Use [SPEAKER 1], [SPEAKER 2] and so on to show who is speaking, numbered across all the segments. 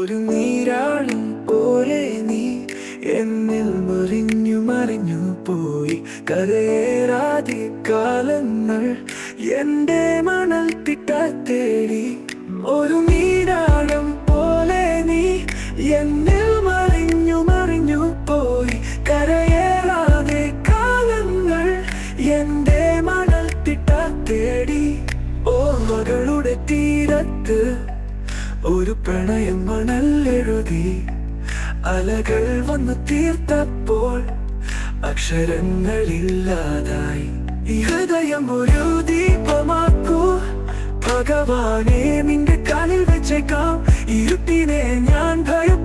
[SPEAKER 1] ഒരു നീരാളി പോലെ നീ എന്നിൽ മറിഞ്ഞു മറിഞ്ഞു പോയി. കരയേറാതെ കാലങ്ങൾ എന്റെ മണൽ തിട്ടത്തേടി ഒരു നീരാളം പോലെ നീ എന്നിൽ മറിഞ്ഞു മറിഞ്ഞു പോയി. കരയേറാതെ കാലങ്ങൾ എന്റെ മണൽ തിട്ടാത്തേടി ഓ മകളുടെ തീരത്ത് ഒരു പ്രണയം മണൽ എഴുതി. അലകൾ വന്നു തീർത്തപ്പോൾ അക്ഷരങ്ങളില്ലാതായി. ഹൃദയം ഒരു ദീപമാക്കൂ. ഭഗവാനെ നിന്റെ കാലിൽ വെച്ചേക്കാം. ഇരുട്ടിനെ ഞാൻ ഭയപ്പെടില്ല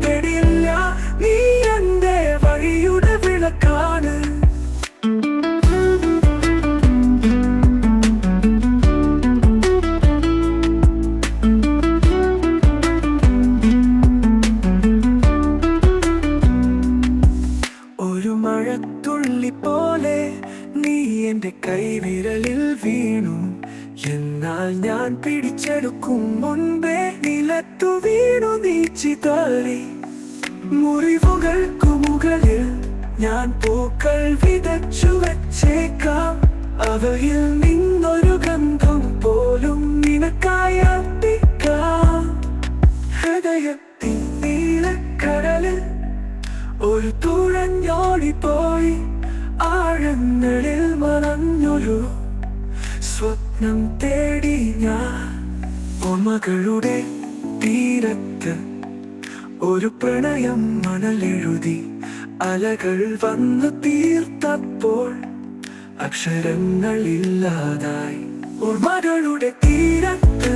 [SPEAKER 1] എന്റെ കൈവിരലിൽ വീണു. എന്നാൽ ഞാൻ പിടിച്ചെടുക്കും മുൻപേ നിലത്തു വീണു നീച്ചി തള്ളി. മുറിവുകൾക്കു മുകളിൽ ഞാൻ പൂക്കൾ വിതച്ചു വച്ചേക്കാം. അവയിൽ നിന്നൊരു ഗന്ധം പോലും നിനക്കായി ഹൃദയത്തിൻ നീലക്കടലിൽ ഒരു തുഴഞ്ഞോടി പോയി ആഴങ്ങളിൽ മറഞ്ഞൊരു സ്വപ്നം തേടി ഞാൻ ഓർമ്മകളുടെ തീരത്ത് ഒരു പ്രണയം മണലെഴുതി അലകൾ വന്നു തീർത്തപ്പോൾ അക്ഷരങ്ങളില്ലാതായി. ഓർമ്മകളുടെ തീരത്ത്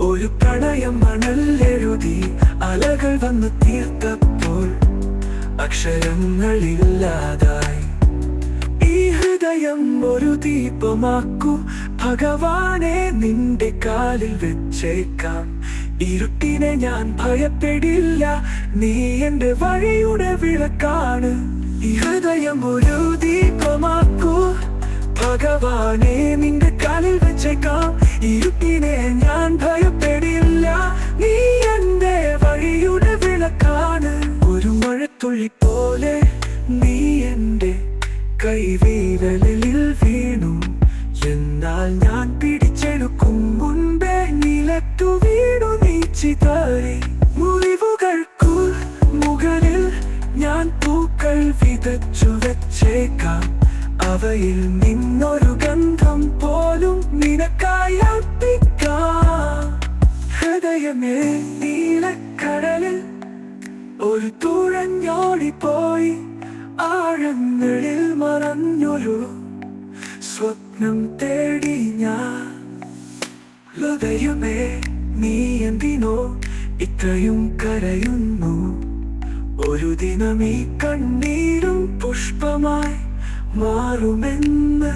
[SPEAKER 1] ഒരു പ്രണയം മണലെഴുതി അലകൾ വന്നു തീർത്തപ്പോൾ അക്ഷരങ്ങളില്ലാതായി. ഈ ഹൃദയം ഒരു ദീപമാക്കൂ. ഭഗവാനെ നിന്റെ കാലിൽ വെച്ചേക്കാം. ഇരുട്ടിനെ ഞാൻ ഭയപ്പെടില്ല. നീ എന്റെ വഴിയുടെ വിളക്കാണ്. ഹൃദയം ഒരു ദീപമാക്കൂ. ഭഗവാനെ നിന്റെ കാലിൽ വെച്ചേക്കാം. ഇരുട്ടിനെ ഞാൻ ഭയപ്പെടില്ല. കൈവീരലിൽ വീണു. എന്നാൽ ഞാൻ പിടിച്ചെടുക്കും മുൻപേ നിലത്തു വീണു നീ ചിതറി മുറിവുകൾക്കു മുകളിൽ ഞാൻ പൂക്കൾ വിതച്ചു വെച്ചേക്കാം. അവയിൽ നിന്നൊരു ഗന്ധം പോലും നിനക്കായി ഹൃദയമേ നീലക്കടലിൽ ഒരു തുഴഞ്ഞോടിപ്പോയി ആഴങ്ങളിൽ മറഞ്ഞൊരു സ്വപ്നം തേടി ഞാൻ. ഹൃദയമേ നീ എന്തിനോ ഇത്രയും കരയുന്നു. ഒരു ദിനം ഈ കണ്ണീരും പുഷ്പമായി മാറുമെന്ന്